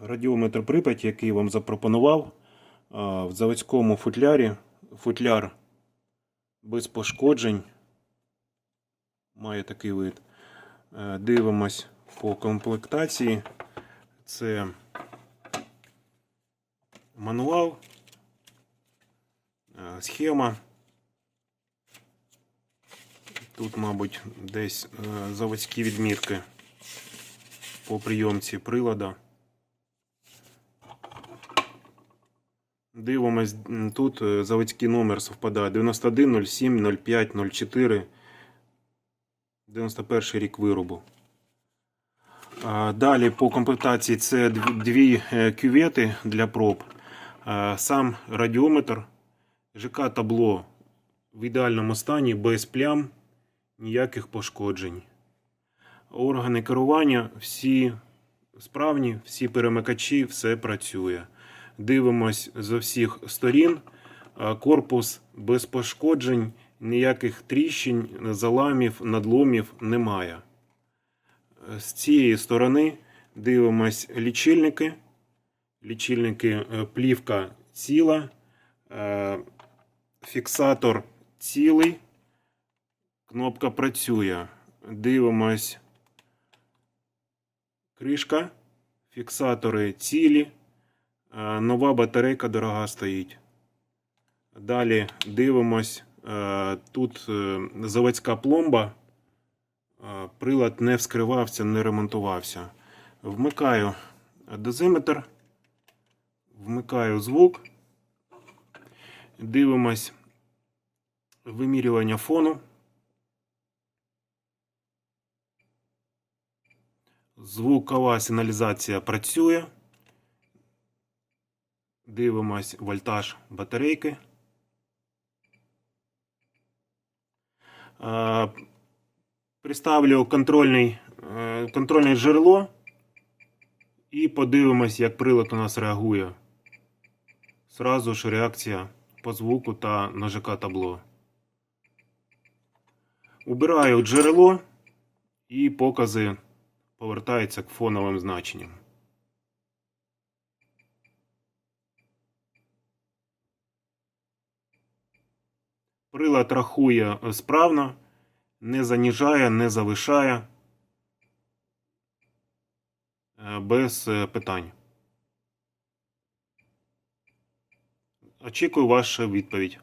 радіометр Прип'ять, який вам запропонував в заводському футлярі. Футляр без пошкоджень. Має такий вид. Е, Дивимось по комплектації. Це мануал, е, схема. Тут, мабуть, десь е, заводські відмітки по прийомці прилада. Дивимось, тут е, заводський номер совпадає 91 07 05 04 91 рік виробу. Далі по комплектації це дві е, кювети для проб. Сам радіометр, ЖК табло в ідеальному стані, без плям, ніяких пошкоджень. Органи керування всі справні, всі перемикачі, все працює. Дивимось з всіх сторін. Корпус без пошкоджень, ніяких тріщин, заламів, надломів немає. З цієї сторони дивимось лічильники. Лічильники е, плівка ціла, е, фіксатор цілий, кнопка працює. Дивимось кришка, фіксатори цілі, е, нова батарейка дорога стоїть. Далі дивимось, е, тут е, заводська пломба. Е, Прилад не вскривався, не ремонтувався. Вмикаю дозиметр, вмикаю звук. Дивимось вимірювання фону. Звукова сигналізація працює. Дивимось вольтаж батарейки. Е, Приставлю контрольний, е, контрольне джерело і подивимось, як прилад у нас реагує. Сразу ж реакція по звуку та на ЖК табло. Убираю джерело і покази повертаються к фоновим значенням. Прилад рахує е, справно не заніжає, не завишає е, без е, питань. Очікую вашу відповідь.